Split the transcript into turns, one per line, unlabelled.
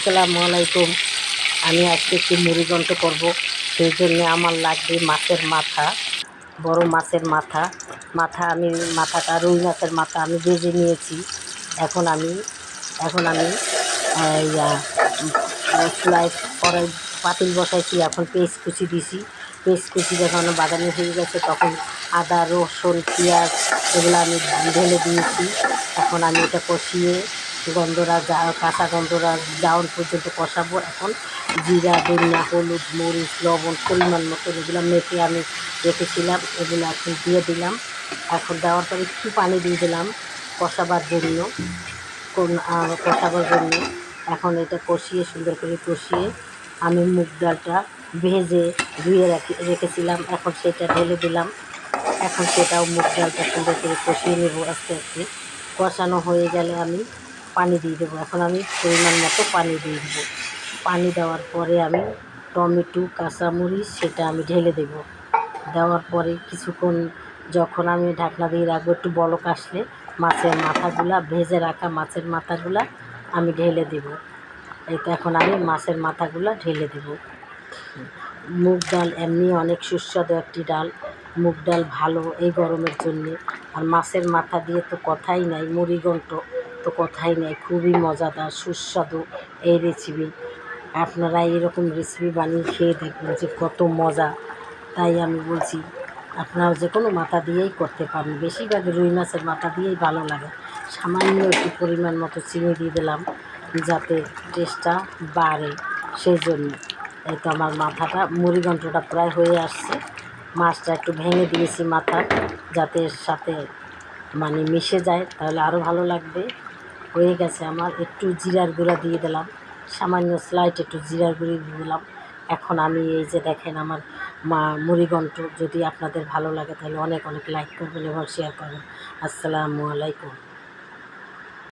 আসসালামু আলাইকুম। আমি আজকে একটু মুড়িঘণ্ট করব। সেই জন্য আমার লাগবে মাছের মাথা, বড় মাছের মাথা। মাথা আমি, মাথাটা রুই মাছের মাথা আমি ভেজে নিয়েছি। এখন আমি এখন আমি চুলায় পরে পাতিল বসাইছি, এখন পেস্ট কুচি দিছি। পেস্ট কুচি যখন বাদামি হয়ে গেছে, তখন আদা, রসুন, পেঁয়াজ এগুলো আমি ঢেলে দিয়েছি। এখন আমি এটা কষিয়ে গন্ধরা যা, কাঁচা গন্ধরা যাওয়ার পর্যন্ত কষাবো। এখন জিরা, ধনিয়া, হলুদ, মরিচ, লবণ পরিমাণ মতো এগুলো মেখে আমি রেখেছিলাম, এগুলো এখন দিয়ে দিলাম। এখন দেওয়ার পরে একটু পানি দিয়ে দিলাম কষাবার জন্য কষাবার জন্য। এখন এটা কষিয়ে সুন্দর করে কষিয়ে আমি মুগ ডালটা ভেজে ধুয়ে রাখি, রেখেছিলাম। এখন সেটা ঢেলে দিলাম। এখন সেটাও মুগ ডালটা সুন্দর করে কষিয়ে নেব আস্তে আস্তে। কষানো হয়ে গেলে আমি পানি দিয়ে দেবো। এখন আমি পরিমাণ মতো পানি দিয়ে দেবো। পানি দেওয়ার পরে আমি টমেটো, কাঁচামরিচ সেটা আমি ঢেলে দেবো। দেওয়ার পরে কিছুক্ষণ যখন আমি ঢাকনা দিয়ে রাখব, একটু বলক আসলে মাছের মাথাগুলা, ভেজে রাখা মাছের মাথাগুলা আমি ঢেলে দেবো। এই তো এখন আমি মাছের মাথাগুলা ঢেলে দেবো। মুগ ডাল এমনি অনেক সুস্বাদু একটি ডাল। মুগ ডাল ভালো এই গরমের জন্যে। আর মাছের মাথা দিয়ে তো কথাই নাই মুড়িঘণ্ট তো কথাই নেই, খুবই মজাদার, সুস্বাদু এই রেসিপি আপনারা এরকম রেসিপি বানিয়ে খেয়ে দেখবেন যে কত মজা। তাই আমি বলছি আপনারা যে কোনো মাথা দিয়েই করতে পারেন। বেশিরভাগ রুই মাছের মাথা দিয়েই ভালো লাগে। সামান্য একটু পরিমাণ মতো চিনি দিয়ে দিলাম, যাতে টেস্টটা বাড়ে। সেই জন্য এই তো আমার মাথাটা মুড়িঘণ্টটা প্রায় হয়ে আসছে। মাছটা একটু ভেঙে দিয়েছি মাথা যাতে সাথে মানে মিশে যায়, তাহলে আরও ভালো লাগবে। হয়ে গেছে আমার, একটু জিরার গুঁড়া দিয়ে দিলাম। সামান্য স্লাইট একটু জিরার গুঁড়ি দিয়ে দিলাম। এখন আমি এই যে দেখেন আমার মা মুড়িগণ্ঠ যদি আপনাদের ভালো লাগে তাহলে অনেক অনেক লাইক করবেন এবং শেয়ার করবেন। আসসালামু আলাইকুম।